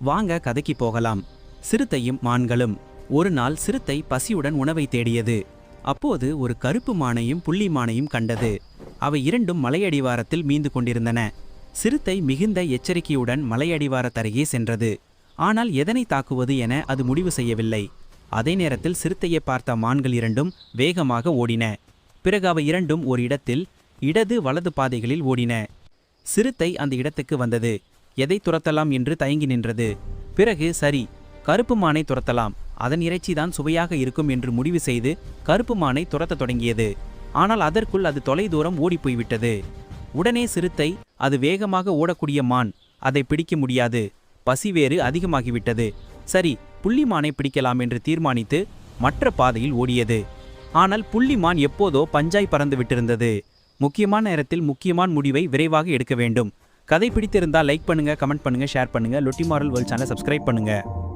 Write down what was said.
வாங்க கதைக்கு போகலாம். சிறுத்தையும் மான்களும். ஒரு நாள் சிறுத்தை பசியுடன் உணவை தேடியது. அப்போது ஒரு கருப்பு மானையும் புள்ளி மானையும் கண்டது. அவை இரண்டும் மலையடிவாரத்தில் மீந்து கொண்டிருந்தன. சிறுத்தை மிகுந்த எச்சரிக்கையுடன் மலையடிவாரத்தருகே சென்றது. ஆனால் எதனை தாக்குவது என அது முடிவு செய்யவில்லை. அதே நேரத்தில் சிறுத்தையை பார்த்த மான்கள் இரண்டும் வேகமாக ஓடின. பிறகு அவை இரண்டும் ஒரு இடத்தில் இடது வலது பாதைகளில் ஓடின. சிறுத்தை அந்த இடத்துக்கு வந்தது. எதை துரத்தலாம் என்று தயங்கி நின்றது. பிறகு சரி கருப்பு மானை துரத்தலாம். அதன் இறைச்சிதான் சுவையாக இருக்கும் என்று முடிவு செய்து கருப்பு மானை துரத்தத் தொடங்கியது. ஆனால் அதற்குள் அது தொலைதூரம் ஓடிப் போய்விட்டது உடனே சிறுத்தை அது வேகமாக ஓடக்கூடிய மான் அதை பிடிக்க முடியாது. பசி வேறு அதிகமாகிவிட்டது. சரி புள்ளி மானை பிடிக்கலாம் என்று தீர்மானித்து மற்ற பாதையில் ஓடியது. ஆனால் புள்ளிமான் எப்போதோ பஞ்சாய் பறந்து விட்டிருந்தது. முக்கியமான நேரத்தில் முக்கியமான முடிவை விரைவாக எடுக்க வேண்டும். கதை பிடித்திருந்தால் லைக் பண்ணுங்க கமெண்ட் பண்ணுங்கள் ஷேர் பண்ணுங்கள் லொட்டி மாரல் வேர்ல்ட் சேனலை சப்ஸ்கிரைப் பண்ணுங்கள்